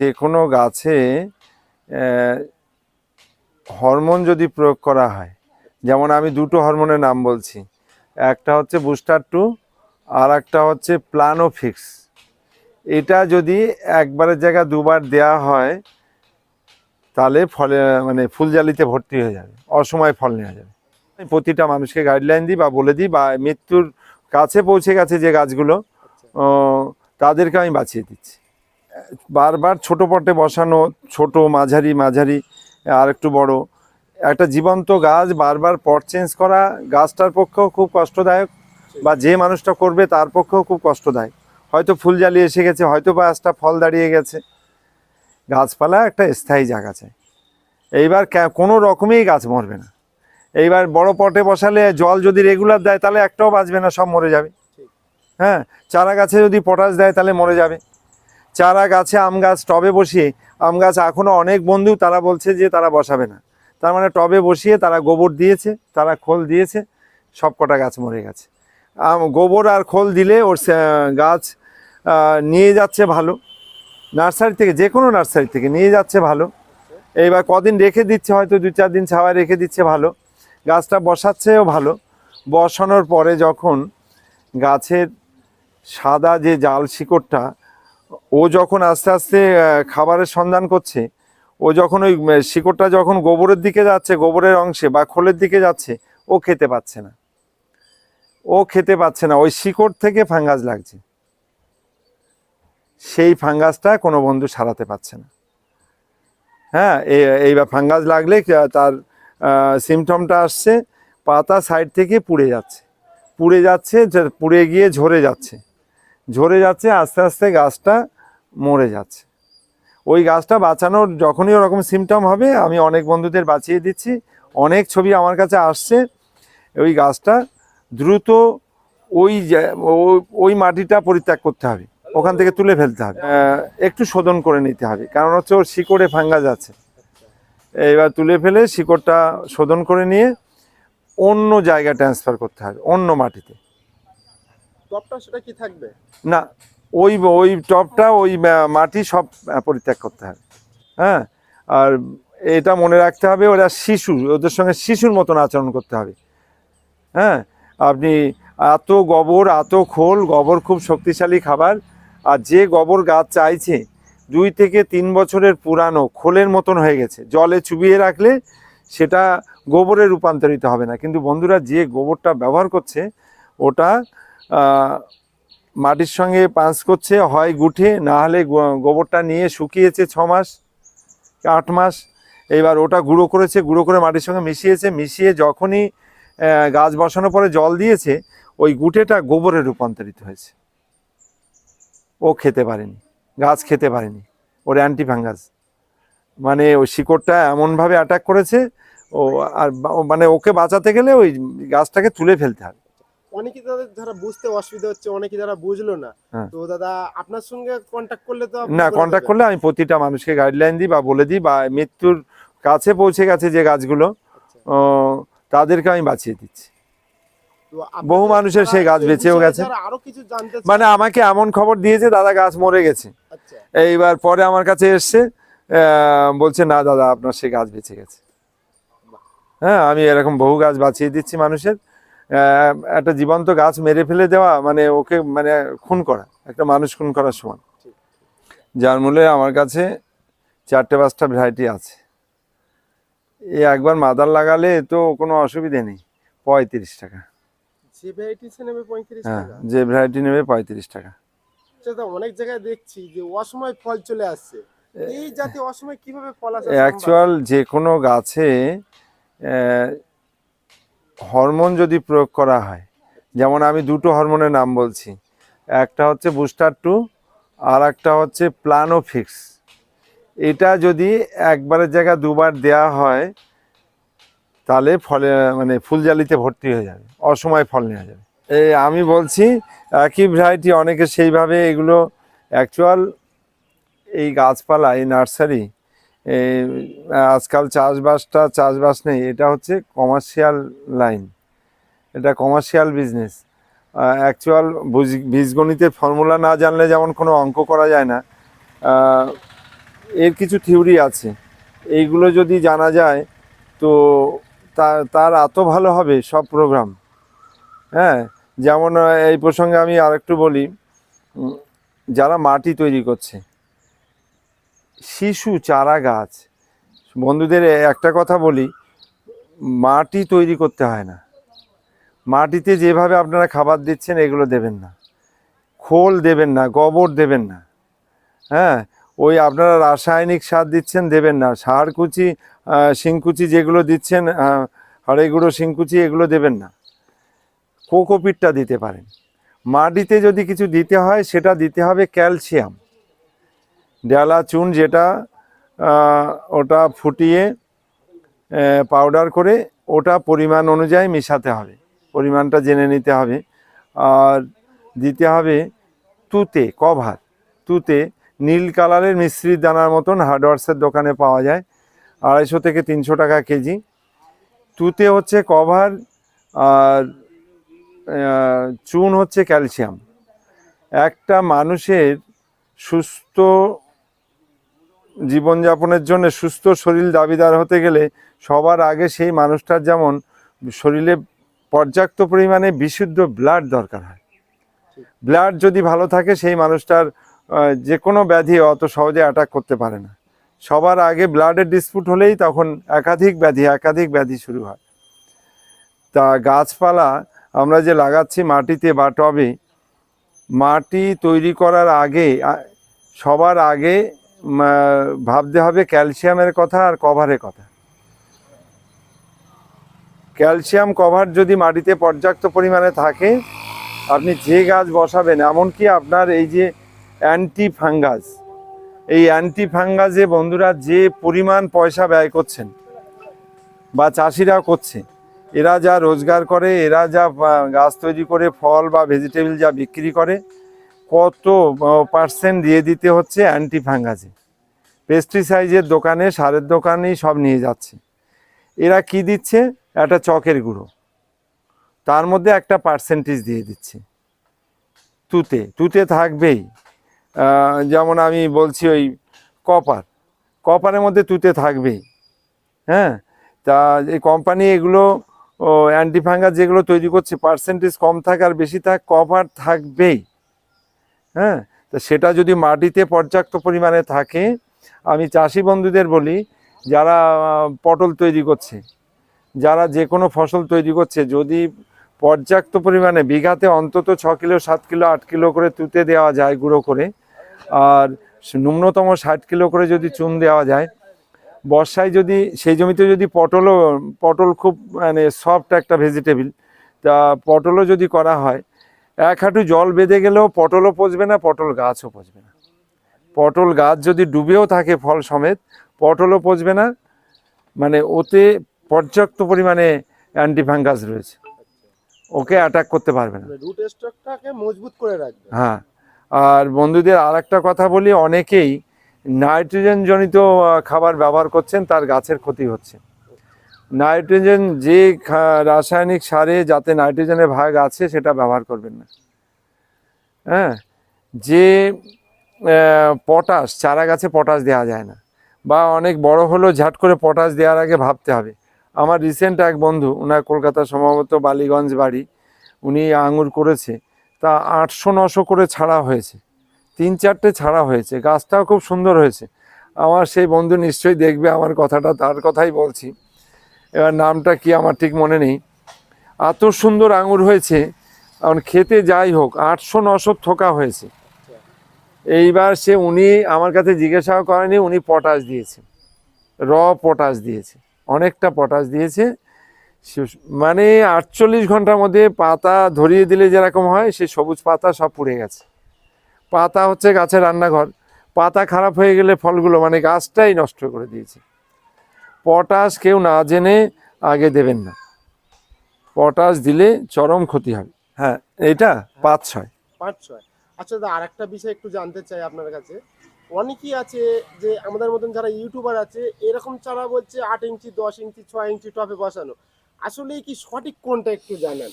যে কোনো গাছে হরমোন যদি প্রয়োগ করা হয়, যেমন আমি দুটো হরমোনের নাম বলছি, একটা হচ্ছে বুস্টার টু আর একটা হচ্ছে প্লানোফিক্স। এটা যদি একবারের জায়গায় দুবার দেয়া হয়, তাহলে ফলে মানে ফুলজালিতে ভর্তি হয়ে যাবে, অসময় ফল নেওয়া যাবে। প্রতিটা মানুষকে গাইডলাইন দিই বা বলে দিই বা মৃত্যুর কাছে পৌঁছে গেছে যে গাছগুলো তাদেরকে আমি বাঁচিয়ে দিচ্ছি। বারবার ছোট পটে বসানো ছোট মাঝারি মাঝারি আর একটু বড়। একটা জীবন্ত গাছ বারবার পট চেঞ্জ করা গাছটার পক্ষেও খুব কষ্টদায়ক বা যে মানুষটা করবে তার পক্ষেও খুব কষ্টদায়ক। হয়তো ফুল জ্বালিয়ে এসে গেছে হয়তো বা গাছটা ফল দাঁড়িয়ে গেছে। গাছপালা একটা স্থায়ী জায়গা চাই। এইবার কোনো রকমেই গাছ মরবে না। এইবার বড় পটে বসালে জল যদি রেগুলার দেয় তাহলে একটাও বাঁচবে না সব মরে যাবে। হ্যাঁ চারা গাছে যদি পটাশ দেয় তাহলে মরে যাবে। চারা গাছে আম গাছ টবে বসিয়ে, আম গাছ এখনও অনেক বন্ধু, তারা বলছে যে তারা বসাবে না। তার মানে টবে বসিয়ে তারা গোবর দিয়েছে, তারা খোল দিয়েছে সব কটা গাছ মরে গেছে। গোবর আর খোল দিলে ওর গাছ নিয়ে যাচ্ছে ভালো। নার্সারি থেকে, যে কোনো নার্সারি থেকে নিয়ে যাচ্ছে ভালো। এইবার কদিন রেখে দিচ্ছে, হয়তো দু চার দিন ছাওয়ায় রেখে দিচ্ছে ভালো। গাছটা বসাচ্ছেও ভালো। বসানোর পরে যখন গাছের সাদা যে জাল শিকড়টা ও যখন আস্তে আস্তে খাবারের সন্ধান করছে, ও যখন ওই শিকড়টা যখন গোবরের দিকে যাচ্ছে, গোবরের অংশে বা খোলের দিকে যাচ্ছে, ও খেতে পাচ্ছে না। ও খেতে পাচ্ছে না। ওই শিকড় থেকে ফাঙ্গাস লাগছে। সেই ফাঙ্গাসটা কোনো বন্ধু সারাতে পারছে না। হ্যাঁ এই- ফাঙ্গাস লাগলে তার সিমটমটা আসছে, পাতা সাইড থেকে পুড়ে যাচ্ছে। পুড়ে যাচ্ছে পুড়ে গিয়ে ঝরে যাচ্ছে। ঝরে যাচ্ছে, আস্তে আস্তে গাছটা মরে যাচ্ছে। ওই গাছটা বাঁচানোর যখনই ওরকম সিমটম হবে আমি অনেক বন্ধুদের বাঁচিয়ে দিচ্ছি। অনেক ছবি আমার কাছে আসছে ওই গাছটা দ্রুত ওই ওই মাটিটা পরিত্যাগ করতে হবে। ওখান থেকে তুলে ফেলতে হবে। একটু শোধন করে নিতে হবে কারণ হচ্ছে ওর শিকড়ে ফাঙ্গাস আছে। এবার তুলে ফেলে শিকড়টা শোধন করে নিয়ে অন্য জায়গা ট্রান্সফার করতে হবে অন্য মাটিতে। টপটা সেটা কি থাকবে? না ওই ওই টপটা, ওই মাটি সব পরিত্যাগ করতে হবে হ্যাঁ? আর এটা মনে রাখতে হবে, ওরা শিশু, ওদের সঙ্গে শিশুর মতন আচরণ করতে হবে। হ্যাঁ? আপনি এত গোবর, এত খোল, গোবর খুব শক্তিশালী খাবার, আর যে গোবর গাছ চাইছে, দুই থেকে তিন বছরের পুরানো, খোলের মতন হয়ে গেছে। জলে চুবিয়ে রাখলে সেটা গোবরে রূপান্তরিত হবে না। কিন্তু বন্ধুরা, যে গোবরটা ব্যবহার করছে, ওটা মাটির সঙ্গে পাঁচ করছে, হয় গুঠে, না হলে গোবরটা নিয়ে শুকিয়েছে ছ মাস, আট মাস। এবার ওটা গুঁড়ো করেছে, গুঁড়ো করে মাটির সঙ্গে মিশিয়েছে, মিশিয়ে যখনই গাছ বসানোর পরে জল দিয়েছে, ওই গুটেটা গোবরে রূপান্তরিত হয়েছে। ও খেতে পারেনি, গাছ খেতে পারেনি, ওর অ্যান্টি ফাঙ্গাস মানে ওই শিকড়টা এমনভাবে অ্যাটাক করেছে, ও, আর মানে ওকে বাঁচাতে গেলে ওই গাছটাকে তুলে ফেলতে হবে। অনেকে তাদের যারা বুঝতে অসুবিধা হচ্ছে অনেকে যারা বুঝলো না। হ্যাঁ। তো দাদা আপনার সঙ্গে কন্ট্যাক্ট করলে তো না কন্ট্যাক্ট করলে আমি প্রতিটা মানুষকে গাইডলাইন দিই বা বলে দিই বা মৃত্যুর কাছে পৌঁছে গেছে যে গাছগুলো আচ্ছা। তাদেরকে আমি বাঁচিয়ে দিচ্ছি। বহু মানুষের সেই গাছ বেঁচেও গেছে। যারা আরও কিছু জানতে মানে আমাকে এমন খবর দিয়েছে দাদা গাছ মরে গেছে। আচ্ছা। এইবার পরে আমার কাছে এসছে বলছে না দাদা আপনার সে গাছ বেঁচে গেছে। হ্যাঁ আমি এরকম বহু গাছ বাঁচিয়ে দিচ্ছি মানুষের। একটা জীবন্ত গাছ মেরে ফেলে দেওয়া মানে ওকে মানে খুন করা একটা মানুষ খুন করার সমান। যার মূলে আমার কাছে চারটে পাঁচটা ভ্যারাইটি আছে। এই একবার মাদার লাগালে তো কোনো অসুবিধে নেই পঁয়ত্রিশ টাকা। যে পঁয়ত্রিশ হ্যাঁ টাকা? যে ভ্যারাইটি নেবে পঁয়ত্রিশ টাকা। আচ্ছা, অনেক জায়গায় দেখছি যে অসময় ফল চলে আসছে। এই জাতীয় অসময় কীভাবে ফল আসে অ্যাকচুয়াল যে কোনো গাছে হরমোন যদি প্রয়োগ করা হয়, যেমন আমি দুটো হরমোনের নাম বলছি, একটা হচ্ছে বুস্টার টু আর একটা হচ্ছে প্লানোফিক্স। এটা যদি একবারের জায়গায় দুবার দেয়া হয়, তাহলে ফলে মানে ফুলজালিতে ভর্তি হয়ে যাবে, অসময় ফল নেওয়া যাবে। এই আমি বলছি, একই ভ্যারাইটি অনেকে সেইভাবে এগুলো অ্যাকচুয়াল এই গাছপালা, এই নার্সারি আজকাল চাষবাসটা, চাষবাস নেই, এটা হচ্ছে কমার্শিয়াল লাইন এটা কমার্শিয়াল বিজনেস অ্যাকচুয়াল বীজগণিতের ফর্মুলা না জানলে যেমন কোনো অঙ্ক করা যায় না। এর কিছু থিওরি আছে। এইগুলো যদি জানা যায়, তো তার তার এত ভালো হবে সব প্রোগ্রাম হ্যাঁ যেমন এই প্রসঙ্গে আমি আরেকটু বলি যারা মাটি তৈরি করছে শিশু চারা গাছ। বন্ধুদের একটা কথা বলি, মাটি তৈরি করতে হয় না। মাটিতে যেভাবে আপনারা খাবার দিচ্ছেন, এগুলো দেবেন না। খোল দেবেন না, গোবর দেবেন না। হ্যাঁ ওই আপনারা রাসায়নিক সার দিচ্ছেন, দেবেন না। সার কুচি শিংকুচি যেগুলো দিচ্ছেন হাড়ে গুঁড়ো, শিংকুচি, এগুলো দেবেন না। কোকোপিটটা দিতে পারেন। মাটিতে যদি কিছু দিতে হয়, সেটা দিতে হবে ক্যালসিয়াম। ডেলা চুন যেটা ওটা ফুটিয়ে পাউডার করে ওটা পরিমাণ অনুযায়ী মেশাতে হবে। পরিমাণটা জেনে নিতে হবে। আর দিতে হবে তুতে কভার তুতে নীল কালারের মিশ্রির দানার মতন হার্ডওয়ার্সের দোকানে পাওয়া যায়, আড়াইশো থেকে তিনশো টাকা কেজি। তুতে হচ্ছে কভার আর চুন হচ্ছে ক্যালসিয়াম একটা মানুষের সুস্থ জীবনযাপনের জন্য সুস্থ শরীর দাবিদার হতে গেলে সবার আগে সেই মানুষটার যেমন শরীরে পর্যাপ্ত পরিমাণে বিশুদ্ধ ব্লাড দরকার হয়। ব্লাড যদি ভালো থাকে সেই মানুষটার যে কোনো ব্যাধি অত সহজে অ্যাটাক করতে পারে না। সবার আগে ব্লাডের ডিসপুট হলেই তখন একাধিক ব্যাধি একাধিক ব্যাধি শুরু হয়। তা গাছপালা আমরা যে লাগাচ্ছি মাটিতে বা টবে, মাটি তৈরি করার আগে সবার আগে ভাবতে হবে ক্যালসিয়ামের কথা আর কভারের কথা। ক্যালসিয়াম কভার যদি মাটিতে পর্যাপ্ত পরিমাণে থাকে, আপনি যে গাছ বসাবেন, এমনকি আপনার এই যে অ্যান্টি ফাঙ্গাস এই অ্যান্টি ফাঙ্গাসে বন্ধুরা যে পরিমাণ পয়সা ব্যয় করছেন বা চাষিরা করছে, এরা যা রোজগার করে, এরা যা গাছ তৈরি করে, ফল বা ভেজিটেবল যা বিক্রি করে কত পার্সেন্ট দিয়ে দিতে হচ্ছে অ্যান্টি ফাঙ্গাসে পেস্টিসাইজের দোকানে, সারের দোকানেই সব নিয়ে যাচ্ছে। এরা কি দিচ্ছে? একটা চকের গুঁড়ো। তার মধ্যে একটা পার্সেন্টেজ দিয়ে দিচ্ছে। তুতে তুতে থাকবেই। যেমন আমি বলছি ওই কপার কপারের মধ্যে তুতে থাকবেই। হ্যাঁ? তা এই কোম্পানি এগুলো অ্যান্টিফাঙ্গাস যেগুলো তৈরি করছে পার্সেন্টেজ কম থাক আর বেশি থাক কভার থাকবেই। হ্যাঁ? তা সেটা যদি মাটিতে পর্যাপ্ত পরিমাণে থাকে, আমি চাষি বন্ধুদের বলি, যারা পটল তৈরি করছে, যারা যে কোনো ফসল তৈরি করছে, যদি পর্যাপ্ত পরিমাণে, বিঘাতে অন্তত ছ কিলো, সাত কিলো, আট কিলো করে তুতে দেওয়া যায় গুঁড়ো করে, আর ন্যূনতম ষাট কিলো করে যদি চুন দেওয়া যায়, বর্ষায় যদি, সেই জমিতে যদি পটলও, পটল খুব মানে সফট একটা ভেজিটেবিল তা পটলও যদি করা হয় এক হাঁটু জল বেঁধে গেলেও পটলও পচবে না পটল গাছও পচবে না। পটল গাছ যদি ডুবেও থাকে ফল সমেত পটলও পচবে না। মানে ওতে পর্যাপ্ত পরিমাণে অ্যান্টিফাঙ্গাস রয়েছে। ওকে অ্যাটাক করতে পারবে না। রুট স্টকটাকে মজবুত করে রাখবে। হ্যাঁ। আর বন্ধুদের আর একটা কথা বলি অনেকেই নাইট্রোজেন জনিত খাবার ব্যবহার করছেন তার গাছের ক্ষতি হচ্ছে। নাইট্রোজেন যে রাসায়নিক সারে যাতে নাইট্রোজেনের ভাগ আছে, সেটা ব্যবহার করবেন না। হ্যাঁ? যে পটাশ চারা গাছে পটাশ দেওয়া যায় না। বা অনেক বড় হলেও ঝাট করে পটাশ দেওয়ার আগে ভাবতে হবে। আমার রিসেন্ট এক বন্ধু ওনার কলকাতা সম্ভবত বালিগঞ্জ বাড়ি, উনি আঙুর করেছে। তা আটশো নশো করে ছাড়া হয়েছে। তিন চারটে ছাড়া হয়েছে। গাছটাও খুব সুন্দর হয়েছে। আমার সেই বন্ধু নিশ্চয়ই দেখবে, আমার কথাটা, তার কথাই বলছি। এবার নামটা কি আমার ঠিক মনে নেই। এত সুন্দর আঙুর হয়েছে এখন খেতে যাই হোক, আটশো নশো থোকা হয়েছে। এইবার সে উনি আমার কাছে জিজ্ঞাসাও করেনি, উনি পটাশ দিয়েছে। র পটাশ দিয়েছে, অনেকটা পটাশ দিয়েছে। মানে আটচল্লিশ ঘণ্টার মধ্যে পাতা ধরিয়ে দিলে যেরকম হয়, সে সবুজ পাতা সব পুড়ে গেছে। পাতা হচ্ছে গাছের রান্নাঘর। পাতা খারাপ হয়ে গেলে ফলগুলো মানে গাছটাই নষ্ট করে দিয়েছে। পটাশ কেউ না জেনে আগে দেবেন না। পটাশ দিলে চরম ক্ষতি হবে। হ্যাঁ এটা পাঁচ ছয়। পাঁচ ছয়। আচ্ছা দাদা আরেকটা বিষয় একটু জানতে চাই আপনার কাছে। অনেকেই আছে যে আমাদের মতন যারা ইউটিউবার আছে এরকম চারা বলছে আট ইঞ্চি দশ ইঞ্চি ছয় ইঞ্চি টপে বসানো। আসলে কি সঠিক কোনটা একটু জানান?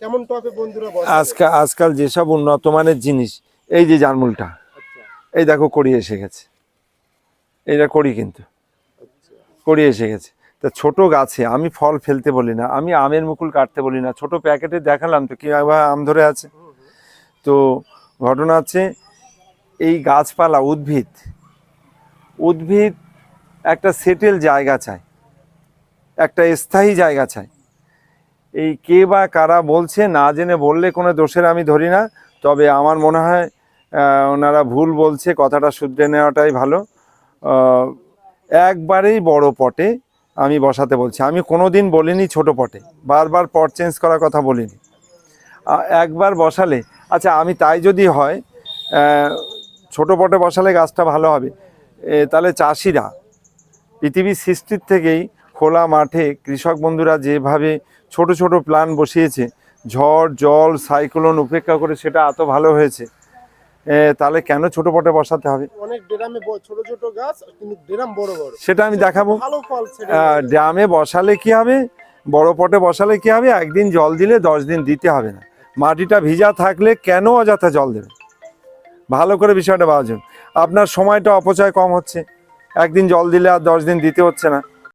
কেমন টপে বন্ধুরা আজকাল আজকাল যেসব উন্নত মানের জিনিস এই যে জারমুলটা আচ্ছা। এই দেখো করি এসে গেছে। এটা করি কিন্তু। করি এসে গেছে। তা ছোট গাছে আমি ফল ফেলতে বলি না, আমি আমের মুকুল কাটতে বলি না, ছোট প্যাকেটে দেখালাম তো কীভাবে আম ধরে আছে। তো ঘটনা হচ্ছে, এই গাছপালা উদ্ভিদ উদ্ভিদ একটা সেটেল জায়গা চায়, একটা স্থায়ী জায়গা চায়। এই কে বা কারা বলছে না জেনে বললে কোনো দোষের আমি ধরি না, তবে আমার মনে হয় ওনারা ভুল বলছে, কথাটা শুধরে নেওয়াটাই ভালো। একবারেই বড় পটে আমি বসাতে বলছি। আমি কোনো দিন বলিনি ছোট পটে। বারবার পট চেঞ্জ করার কথা বলিনি। একবার বসালে আচ্ছা আমি তাই যদি হয় ছোট পটে বসালে গাছটা ভালো হবে। তাহলে চাষিরা পৃথিবীর সৃষ্টির থেকেই খোলা মাঠে কৃষক বন্ধুরা যেভাবে ছোট ছোট প্ল্যান বসিয়েছে, ঝড়, জল, সাইক্লোন উপেক্ষা করে সেটা এত ভালো হয়েছে। তাহলে কেন ছোট পটে বসাতে হবে? অনেক ড্রামে ছোট ছোট গাছ কিন্তু ড্রাম বড় বড়। সেটা আমি দেখাবো। ভালো ফল। ড্রামে বসালে কি হবে? বড় পটে বসালে কি হবে? একদিন জল দিলে দশ দিন দিতে হবে না। মাটিটা ভিজা থাকলে কেন অযথা জল দেবে? ভালো করে বিষয়টা বাজুন আপনার সময়টা অপচয় কম হচ্ছে। একদিন জল দিলে আর দশ দিন দিতে হচ্ছে না।